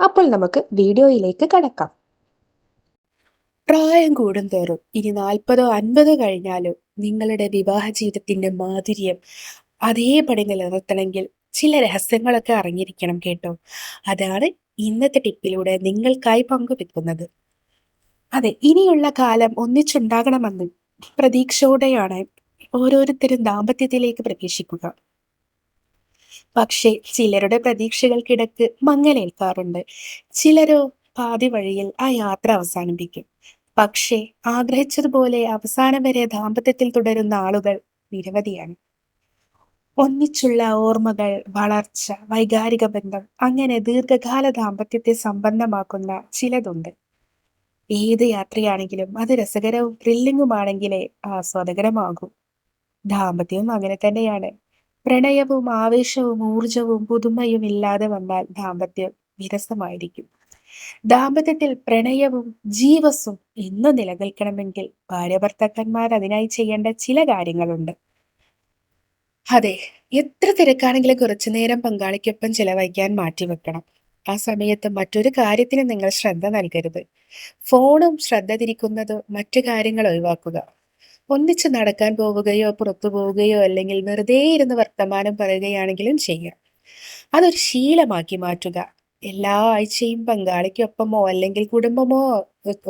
അപ്പോൾ നമുക്ക് വീഡിയോയിലേക്ക് കടക്കാം. പ്രായം കൂടുന്തോറും ഇനി നാൽപ്പതോ അൻപതോ കഴിഞ്ഞാലോ നിങ്ങളുടെ വിവാഹ ജീവിതത്തിന്റെ മാധുര്യം അതേപടി നിലനിർത്തണമെങ്കിൽ ചില രഹസ്യങ്ങളൊക്കെ അറിഞ്ഞിരിക്കണം കേട്ടോ. അതാണ് ഇന്നത്തെ ടിപ്പിലൂടെ നിങ്ങൾക്കായി പങ്കുവെക്കുന്നത്. അതെ ഇനിയുള്ള കാലം ഒന്നിച്ചുണ്ടാകണമെന്ന് പ്രതീക്ഷയോടെയാണ് ഓരോരുത്തരും ദാമ്പത്യത്തിലേക്ക് പ്രവേശിക്കുക. പക്ഷേ ചിലരുടെ പ്രതീക്ഷകൾക്കിടക്ക് മങ്ങലേൽക്കാറുണ്ട്. ചിലരോ പാതി വഴിയിൽ ആ യാത്ര അവസാനിപ്പിക്കും. പക്ഷേ ആഗ്രഹിച്ചതുപോലെ അവസാനം വരെ ദാമ്പത്യത്തിൽ തുടരുന്ന ആളുകൾ നിരവധിയാണ്. ഒന്നിച്ചുള്ള ഓർമ്മകൾ വളർച്ച വൈകാരിക ബന്ധം അങ്ങനെ ദീർഘകാല ദാമ്പത്യത്തെ സമ്പന്നമാക്കുന്ന ചിലതുണ്ട്. ഏത് യാത്രയാണെങ്കിലും അത് രസകരവും ത്രില്ലിങ്ങുമാണെങ്കിലേ ആസ്വാദകരമാകൂ. ദാമ്പത്യവും അങ്ങനെ തന്നെയാണ്. പ്രണയവും ആവേശവും ഊർജവും പുതുമയും ഇല്ലാതെ വന്നാൽ ദാമ്പത്യം വിരസമായിരിക്കും. ദാമ്പത്യത്തിൽ പ്രണയവും ജീവസും എന്നു നിലനിൽക്കണമെങ്കിൽ ഭാര്യഭർത്താക്കന്മാർ അതിനായി ചെയ്യേണ്ട ചില കാര്യങ്ങളുണ്ട്. അതെ എത്ര തിരക്കാണെങ്കിലും കുറച്ചു നേരം പങ്കാളിക്കൊപ്പം ചിലവഴിക്കാൻ മാറ്റിവെക്കണം ആ സമയത്ത് മറ്റൊരു കാര്യത്തിന് നിങ്ങൾ ശ്രദ്ധ നൽകരുത്. ഫോണും ശ്രദ്ധ തിരിക്കുന്നതും മറ്റു കാര്യങ്ങൾ ഒഴിവാക്കുക. ഒന്നിച്ച് നടക്കാൻ പോവുകയോ പുറത്തു പോവുകയോ അല്ലെങ്കിൽ വെറുതെ ഇരുന്ന് വർത്തമാനം പറയുകയാണെങ്കിലും ചെയ്യുക അതൊരു ശീലമാക്കി മാറ്റുക. എല്ലാ ആഴ്ചയും പങ്കാളിക്കൊപ്പമോ അല്ലെങ്കിൽ കുടുംബമോ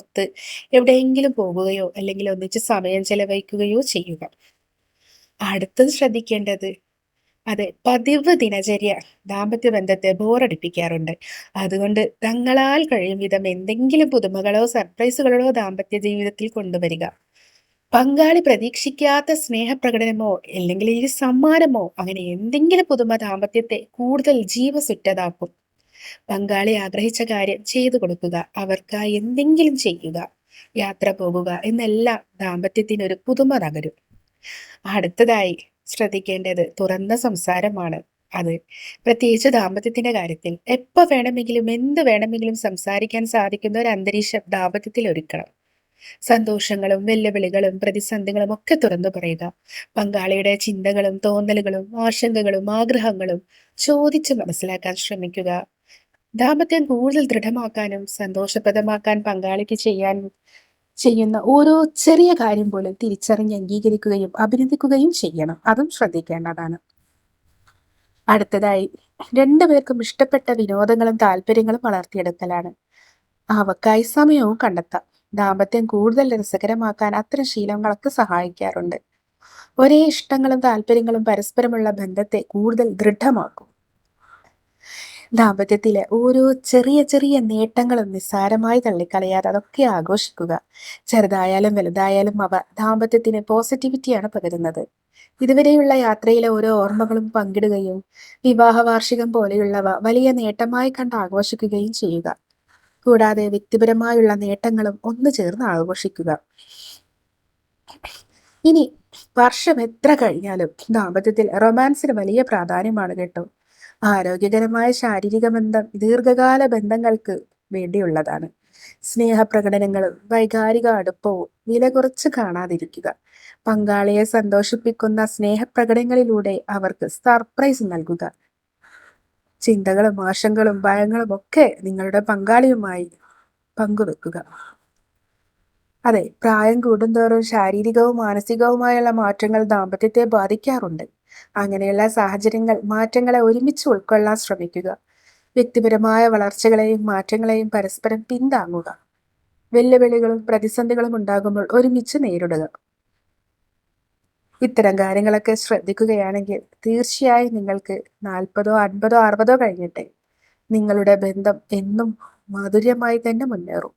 ഒത്ത് എവിടെയെങ്കിലും പോവുകയോ അല്ലെങ്കിൽ ഒന്നിച്ച് സമയം ചെലവഴിക്കുകയോ ചെയ്യുക. അടുത്തത് ശ്രദ്ധിക്കേണ്ടത് അതെ പതിവ് ദിനചര്യ ദാമ്പത്യ ബന്ധത്തെ ബോറടിപ്പിക്കാറുണ്ട്. അതുകൊണ്ട് തങ്ങളാൽ കഴിയും വിധം എന്തെങ്കിലും പുതുമകളോ സർപ്രൈസുകളോ ദാമ്പത്യ ജീവിതത്തിൽ കൊണ്ടുവരിക. പങ്കാളി പ്രതീക്ഷിക്കാത്ത സ്നേഹപ്രകടനമോ അല്ലെങ്കിൽ ഈ സമ്മാനമോ അങ്ങനെ എന്തെങ്കിലും പുതുമ ദാമ്പത്യത്തെ കൂടുതൽ ജീവസുറ്റതാക്കും പങ്കാളി ആഗ്രഹിച്ച കാര്യം ചെയ്തു കൊടുക്കുക അവർക്കായി എന്തെങ്കിലും ചെയ്യുക യാത്ര പോകുക എന്നെല്ലാം ദാമ്പത്യത്തിനൊരു പുതുമ തകരും. അടുത്തതായി ശ്രദ്ധിക്കേണ്ടത് തുറന്ന സംസാരമാണ്. അത് പ്രത്യേകിച്ച് ദാമ്പത്യത്തിന്റെ കാര്യത്തിൽ എപ്പോ വേണമെങ്കിലും എന്ത് വേണമെങ്കിലും സംസാരിക്കാൻ സാധിക്കുന്ന ഒരു അന്തരീക്ഷം ദാമ്പത്യത്തിൽ ഒരുക്കണം. സന്തോഷങ്ങളും വെല്ലുവിളികളും പ്രതിസന്ധികളും ഒക്കെ തുറന്നു പറയുക. പങ്കാളിയുടെ ചിന്തകളും തോന്നലുകളും ആശങ്കകളും ആഗ്രഹങ്ങളും ചോദിച്ച് മനസ്സിലാക്കാൻ ശ്രമിക്കുക. ദാമ്പത്യം കൂടുതൽ ദൃഢമാക്കാനും സന്തോഷപ്രദമാക്കാൻ പങ്കാളിക്ക് ചെയ്യാൻ ചെയ്യുന്ന ഓരോ ചെറിയ കാര്യം പോലും തിരിച്ചറിഞ്ഞ് അംഗീകരിക്കുകയും അഭിനന്ദിക്കുകയും ചെയ്യണം. അതും ശ്രദ്ധിക്കേണ്ടതാണ്. അടുത്തതായി രണ്ടുപേർക്കും ഇഷ്ടപ്പെട്ട വിനോദങ്ങളും താല്പര്യങ്ങളും വളർത്തിയെടുക്കലാണ്. അവക്കായി സമയവും കണ്ടെത്താം. ദാമ്പത്യം കൂടുതൽ രസകരമാക്കാൻ അത്തരം ശീലങ്ങളൊക്കെ സഹായിക്കാറുണ്ട്. ഒരേ ഇഷ്ടങ്ങളും താല്പര്യങ്ങളും പരസ്പരമുള്ള ബന്ധത്തെ കൂടുതൽ ദൃഢമാക്കും. ദാമ്പത്യത്തിലെ ഓരോ ചെറിയ ചെറിയ നേട്ടങ്ങളും നിസ്സാരമായി തള്ളിക്കളയാതെ അതൊക്കെ ആഘോഷിക്കുക. ചെറുതായാലും വലുതായാലും അവ ദാമ്പത്യത്തിന് പോസിറ്റിവിറ്റിയാണ് പകരുന്നത്. ഇതുവരെയുള്ള യാത്രയിലെ ഓരോ ഓർമ്മകളും പങ്കിടുകയും വിവാഹ വാർഷികം പോലെയുള്ളവ വലിയ നേട്ടമായി കണ്ട് ആഘോഷിക്കുകയും ചെയ്യുക. കൂടാതെ വ്യക്തിപരമായുള്ള നേട്ടങ്ങളും ഒന്നു ചേർന്ന് ആഘോഷിക്കുക. ഇനി വർഷം എത്ര കഴിഞ്ഞാലും ദാമ്പത്യത്തിൽ റൊമാൻസിന് വലിയ പ്രാധാന്യമാണ് കേട്ടോ. ആരോഗ്യകരമായ ശാരീരിക ബന്ധം ദീർഘകാല ബന്ധങ്ങൾക്ക് വേണ്ടിയുള്ളതാണ്. സ്നേഹപ്രകടനങ്ങളും വൈകാരിക അടുപ്പവും വില കുറച്ച് കാണാതിരിക്കുക. പങ്കാളിയെ സന്തോഷിപ്പിക്കുന്ന സ്നേഹപ്രകടനങ്ങളിലൂടെ അവർക്ക് സർപ്രൈസ് നൽകുക. ചിന്തകളും ആശങ്കകളും ഭയങ്ങളും ഒക്കെ നിങ്ങളുടെ പങ്കാളിയുമായി പങ്കുവെക്കുക. അതെ പ്രായം കൂടുന്തോറും ശാരീരികവും മാനസികവുമായുള്ള മാറ്റങ്ങൾ ദാമ്പത്യത്തെ ബാധിക്കാറുണ്ട്. അങ്ങനെയുള്ള സാഹചര്യങ്ങൾ മാറ്റങ്ങളെ ഒരുമിച്ച് ഉൾക്കൊള്ളാൻ ശ്രമിക്കുക. വ്യക്തിപരമായ വളർച്ചകളെയും മാറ്റങ്ങളെയും പരസ്പരം പിന്താങ്ങുക. വെല്ലുവിളികളും പ്രതിസന്ധികളും ഉണ്ടാകുമ്പോൾ ഒരുമിച്ച് നേരിടുക. ഇത്തരം കാര്യങ്ങളൊക്കെ ശ്രദ്ധിക്കുകയാണെങ്കിൽ തീർച്ചയായും നിങ്ങൾക്ക് നാൽപ്പതോ അൻപതോ അറുപതോ കഴിഞ്ഞിട്ടെ നിങ്ങളുടെ ബന്ധം എന്നും മാധുര്യമായി തന്നെ മുന്നേറും.